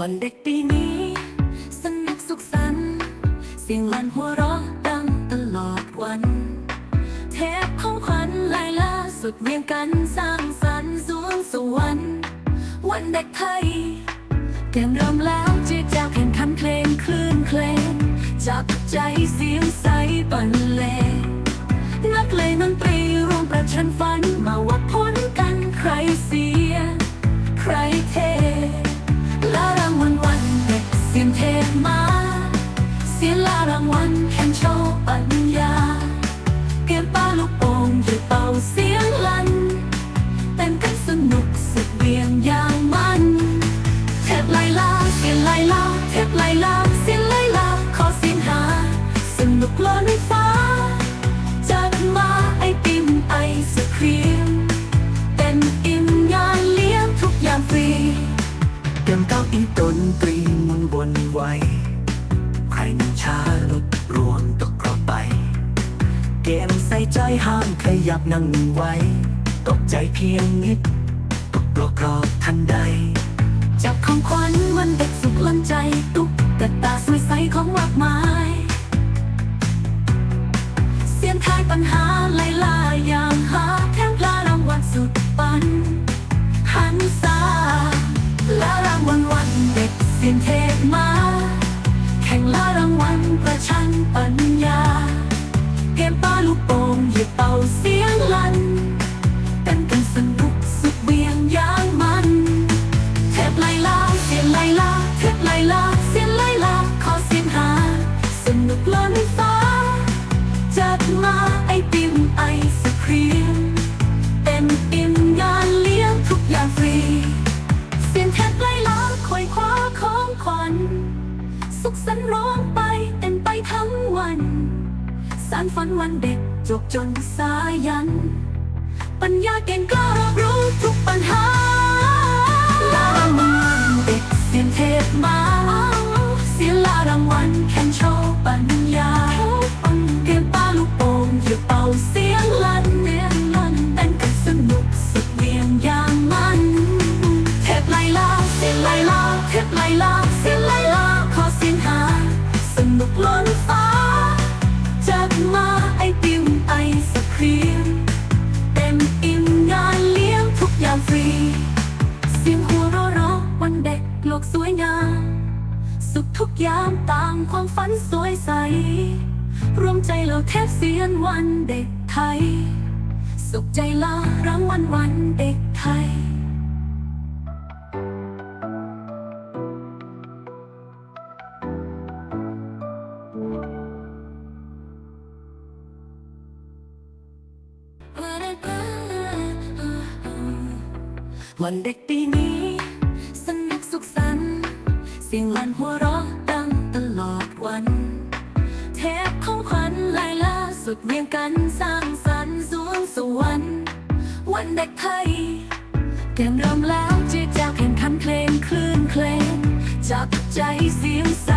วันเด็กปีนี้ สนุกสุขสันต์เสียงลั่นหัวเราะดังตลอดวัน เทปของขวัญลายล่าสุดเวียงกันสร้างสรรค์สวงสวรรค์วันเด็กไทยเกมเริ่มแล้วจีจาแข่งขันเพลง เกมเก้าอี้ดนตรีมุนวนไวใครนึ่งช้าลุกรวมตกกรอบไป เกมใส่ใจห้ามขยับนั่งนิ่งไว้ ตกใจเพียงนิดตกรอบกรอบทันใด จับของขวัญวันเด็กสุขล้นใจ ตุ๊กแต่ตาสวยใสของมากมาย สุขสันต์ร้องไปเต้นไปทั้งวัน สารฝันวันเด็กจบจนสายัน ปัญญาเก่งกล้ารอบรู้ทุกปัญหา เสียงหัวเราะเราะวันเด็กโลกสวยงาม สุขทุกยามตามความฝันสวยใส รวมใจเราเทพเสียนวันเด็กไทย สุขใจลารางวัลวันเด็กไทย วันเด็กปีนี้ สนุกสุขสันต์เสียงลั่นหัวเราะดังตลอดวัน เทปของขวัญลายล่าสุดเวียงกันสร้างสรรค์สวงสวรรค์วันเด็กไทยเกมเริ่มแล้วจีจาแข่งขันเพลงคลื่นเพลงจับใจเสียงใส